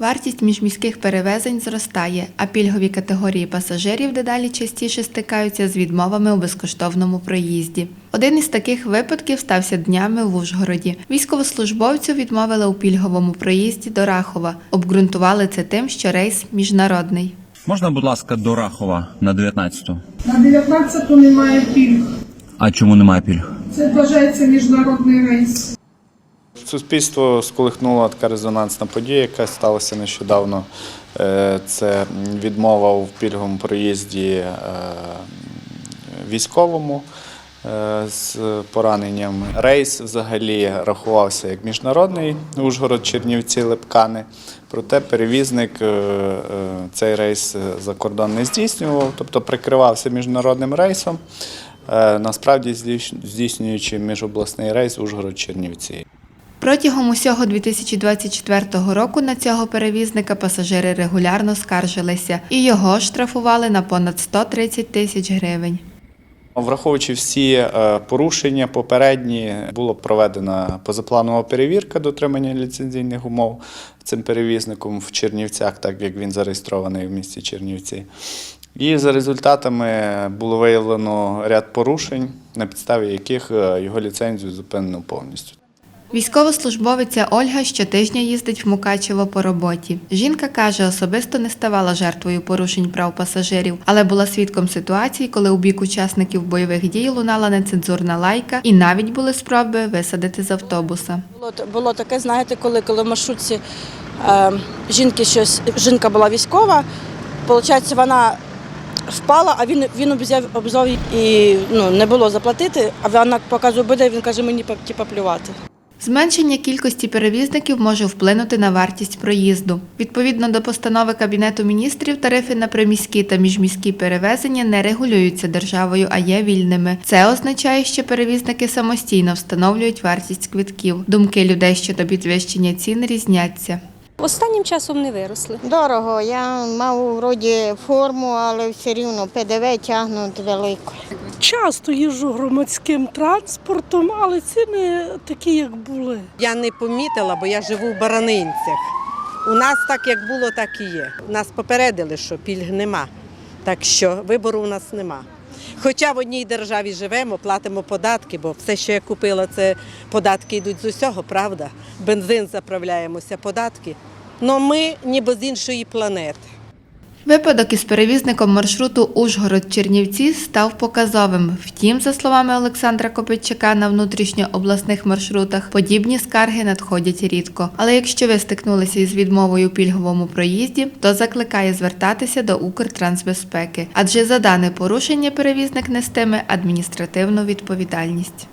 Вартість міжміських перевезень зростає, а пільгові категорії пасажирів дедалі частіше стикаються з відмовами у безкоштовному проїзді. Один із таких випадків стався днями в Ужгороді. Військовослужбовцю відмовили у пільговому проїзді до Рахова. Обґрунтували це тим, що рейс міжнародний. Можна, будь ласка, до Рахова на 19-ту? На 19-ту немає пільг. А чому немає пільг? Це вважається міжнародний рейс. Суспільство сколихнула така резонансна подія, яка сталася нещодавно. Е, Це відмова в пільговому проїзді е, військовому е, з пораненням. Рейс взагалі рахувався як міжнародний Ужгород, Чернівці, Липкани. Проте перевізник цей рейс за кордон не здійснював, тобто прикривався міжнародним рейсом, насправді здійснюючи міжобласний рейс Ужгород-Чернівці. Протягом усього 2024 року на цього перевізника пасажири регулярно скаржилися, і його штрафували на понад 130 тисяч гривень. Враховуючи всі е, порушення попередні, була проведена позапланова перевірка дотримання ліцензійних умов цим перевізником в Чернівцях, так як він зареєстрований в місті Чернівці. І за результатами було виявлено ряд порушень, на підставі яких е, його ліцензію зупинено повністю. Військовослужбовиця Ольга щотижня їздить в Мукачево по роботі. Жінка каже, особисто не ставала жертвою порушень прав пасажирів, але була свідком ситуації, коли у бік учасників бойових дій лунала нецензурна лайка, і навіть були спроби висадити з автобуса. Було, було таке, знаєте, коли, коли в маршрутці е, жінки щось, жінка була військова, виходить, вона впала, а він, він обзяв, обзов і ну, не було заплатити, а вона показує буде, він каже, мені типа плювати. Зменшення кількості перевізників може вплинути на вартість проїзду. Відповідно до постанови Кабінету міністрів, тарифи на приміські та міжміські перевезення не регулюються державою, а є вільними. Це означає, що перевізники самостійно встановлюють вартість квитків. Думки людей щодо підвищення цін різняться. Останнім часом не виросли. Дорого. Я мав вроді форму, але все рівно ПДВ тягнуть велико. Часто їжджу громадським транспортом, але ціни такі, як були. Я не помітила, бо я живу в Баранинцях. У нас так як було, так і є. Нас попередили, що пільг нема. Так що вибору у нас нема. Хоча в одній державі живемо, платимо податки, бо все, що я купила, це податки йдуть з усього, правда? Бензин заправляємося, податки. Но ми ніби з іншої планети. Випадок із перевізником маршруту Ужгород-Чернівці став показовим. Втім, за словами Олександра Копичака, на внутрішньообласних маршрутах подібні скарги надходять рідко. Але якщо ви стикнулися із відмовою у пільговому проїзді, то закликає звертатися до Укртрансбезпеки, адже за дане порушення перевізник нестиме адміністративну відповідальність.